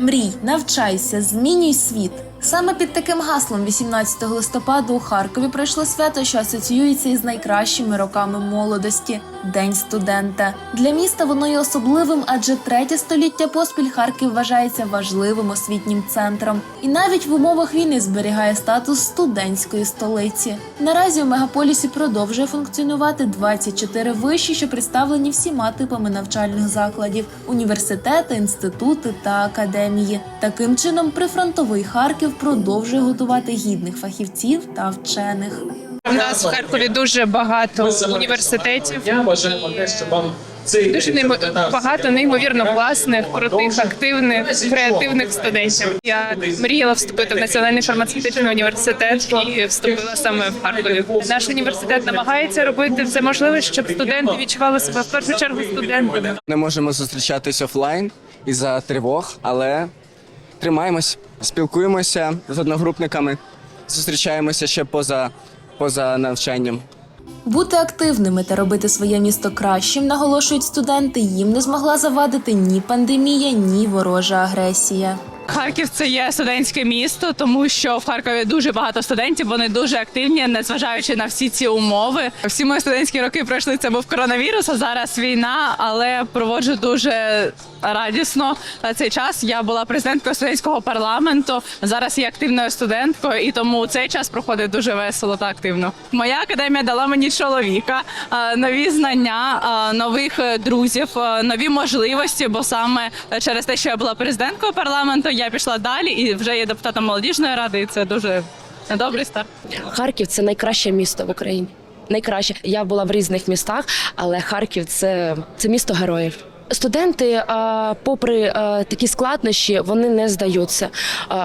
Мрій, навчайся, змінюй світ. Саме під таким гаслом 18 листопада у Харкові пройшло свято, що асоціюється із найкращими роками молодості День студента. Для міста воно є особливим, адже третє століття поспіль Харків вважається важливим освітнім центром і навіть в умовах війни зберігає статус студентської столиці. Наразі у мегаполісі продовжує функціонувати 24 виші, що представлені всіма типами навчальних закладів: університети, інститути та академії. Таким чином, прифронтовий Харків продовжує готувати гідних фахівців та вчених. У нас в Харкові дуже багато університетів. Я бажаємо те, щоб вам цей Дуже неймо- багато неймовірно класних, крутих, активних, креативних студентів. Я мріяла вступити в національний фармацевтичний університет і вступила саме в Харкові. Наш університет намагається робити все можливе, щоб студенти відчували себе в першу чергу студентами. Не можемо зустрічатись офлайн із-за тривог, але тримаємось, спілкуємося з одногрупниками, зустрічаємося ще поза, поза навчанням. Бути активними та робити своє місто кращим, наголошують студенти. Їм не змогла завадити ні пандемія, ні ворожа агресія. Харків це є студентське місто, тому що в Харкові дуже багато студентів. Вони дуже активні, незважаючи на всі ці умови. Всі мої студентські роки пройшли. Це був коронавірус, а зараз війна, але проводжу дуже радісно цей час. Я була президенткою студентського парламенту. Зараз є активною студенткою, і тому цей час проходить дуже весело та активно. Моя академія дала мені чоловіка, е, нові знання, е, нових е, друзів, нові можливості. Бо саме через те, що я була президенткою парламенту, я пішла далі і вже є депутатом молодіжної ради. І це дуже добрий старт. Харків це найкраще місто в Україні. Найкраще. Я була в різних містах, але Харків це, це місто героїв. Студенти, попри такі складнощі, вони не здаються.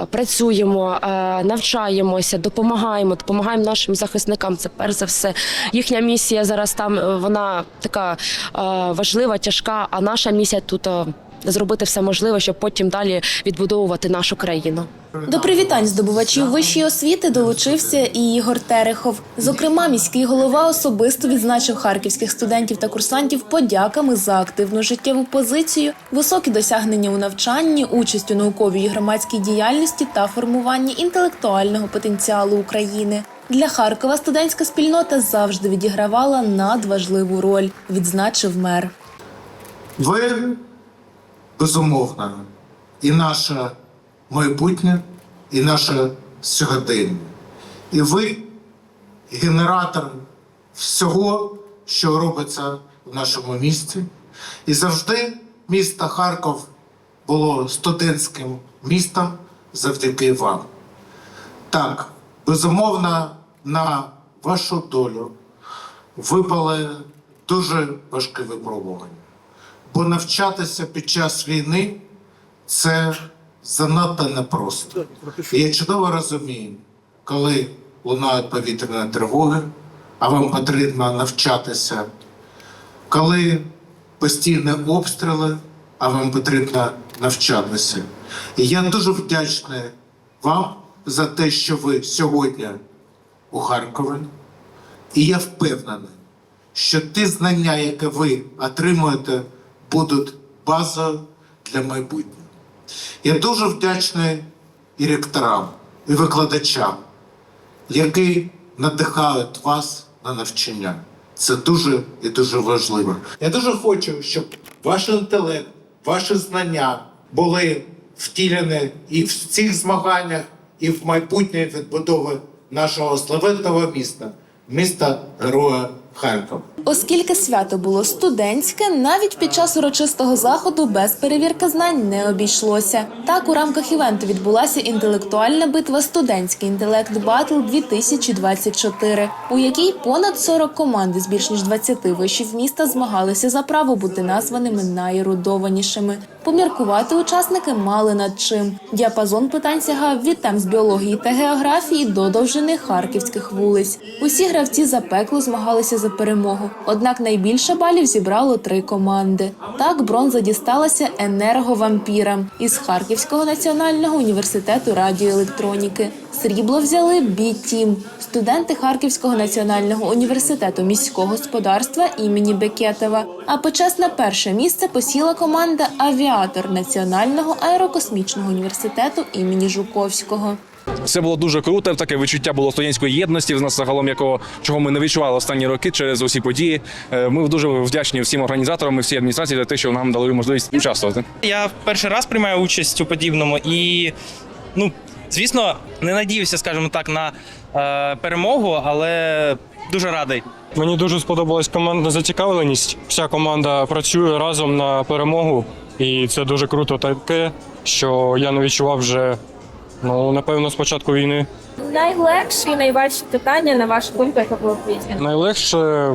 Працюємо, навчаємося, допомагаємо, допомагаємо нашим захисникам. Це перш за все. Їхня місія зараз там вона така важлива, тяжка. А наша місія тут зробити все можливе, щоб потім далі відбудовувати нашу країну. До привітань здобувачів вищої освіти долучився і Ігор Терехов. Зокрема, міський голова особисто відзначив харківських студентів та курсантів подяками за активну життєву позицію, високі досягнення у навчанні, участь у науковій і громадській діяльності та формуванні інтелектуального потенціалу України. Для Харкова студентська спільнота завжди відігравала надважливу роль, відзначив мер. Ви, безумовно, і наше майбутнє, і наше сьогодення. І ви генератор всього, що робиться в нашому місті. І завжди місто Харків було студентським містом завдяки вам. Так, безумовно, на вашу долю випали дуже важкі випробування. Бо навчатися під час війни це занадто непросто. І я чудово розумію, коли лунають повітряні тривоги, а вам потрібно навчатися, коли постійні обстріли, а вам потрібно навчатися. І я дуже вдячний вам за те, що ви сьогодні у Харкові. І я впевнений, що ті знання, які ви отримуєте, будуть базою для майбутнього. Я дуже вдячний і ректорам, і викладачам, які надихають вас на навчання. Це дуже і дуже важливо. Я дуже хочу, щоб ваш інтелект, ваші знання були втілені і в цих змаганнях, і в майбутнє відбудови нашого славетного міста, міста Героя Харкова. Оскільки свято було студентське, навіть під час урочистого заходу без перевірки знань не обійшлося. Так у рамках івенту відбулася інтелектуальна битва Студентський інтелект Батл 2024 у якій понад 40 команд з більш ніж 20 вишів міста змагалися за право бути названими найерудованішими. Поміркувати учасники мали над чим. Діапазон питань сягав від тем з біології та географії до довжини харківських вулиць. Усі гравці запекло змагалися за перемогу. Однак найбільше балів зібрало три команди. Так бронза дісталася енерговампірам із Харківського національного університету радіоелектроніки. Срібло взяли бі-тім студенти Харківського національного університету міського господарства імені Бекетова. А почесне перше місце посіла команда Авіатор Національного аерокосмічного університету імені Жуковського. Все було дуже круто. Таке відчуття було студентської єдності в нас загалом, якого чого ми не відчували останні роки через усі події. Е, Ми дуже вдячні всім організаторам і всій адміністрації за те, що нам дали можливість участвувати. Я перший раз приймаю участь у подібному і, ну, звісно, не надіявся, скажімо так, на е, перемогу, але дуже радий. Мені дуже сподобалась командна зацікавленість. Вся команда працює разом на перемогу, і це дуже круто таке, що я не відчував вже ну напевно з початку війни. Найлегші і найважчі питання на вашу думку, яка було в квітні? Найлегше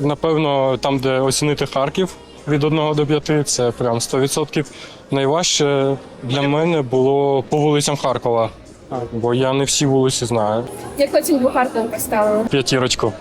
напевно, там, де оцінити Харків від 1 до 5, це прям 100%. Найважче для мене було по вулицям Харкова, бо я не всі вулиці знаю. Яку оцінку Харкову поставили? П'ятірочку.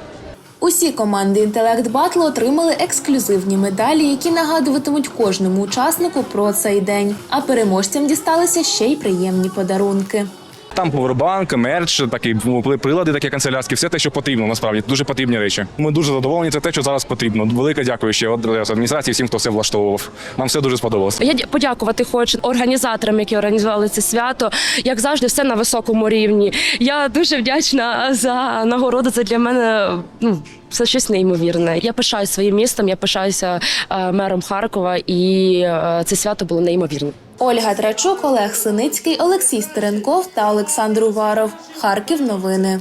Усі команди інтелект батлу отримали ексклюзивні медалі, які нагадуватимуть кожному учаснику про цей день. А переможцям дісталися ще й приємні подарунки. Там повербанк, мерч, такі ну, прилади, такі канцелярські, все те, що потрібно, насправді дуже потрібні речі. Ми дуже задоволені. Це те, що зараз потрібно. Велике дякую ще одразу адміністрації, всім, хто все влаштовував. Нам все дуже сподобалося. Я подякувати хочу організаторам, які організували це свято. Як завжди, все на високому рівні. Я дуже вдячна за нагороду. Це для мене ну. Це щось неймовірне. Я пишаюся своїм містом, я пишаюся е, мером Харкова, і е, це свято було неймовірне. Ольга Трачук, Олег Синицький, Олексій Стеренков та Олександр Уваров. Харків новини.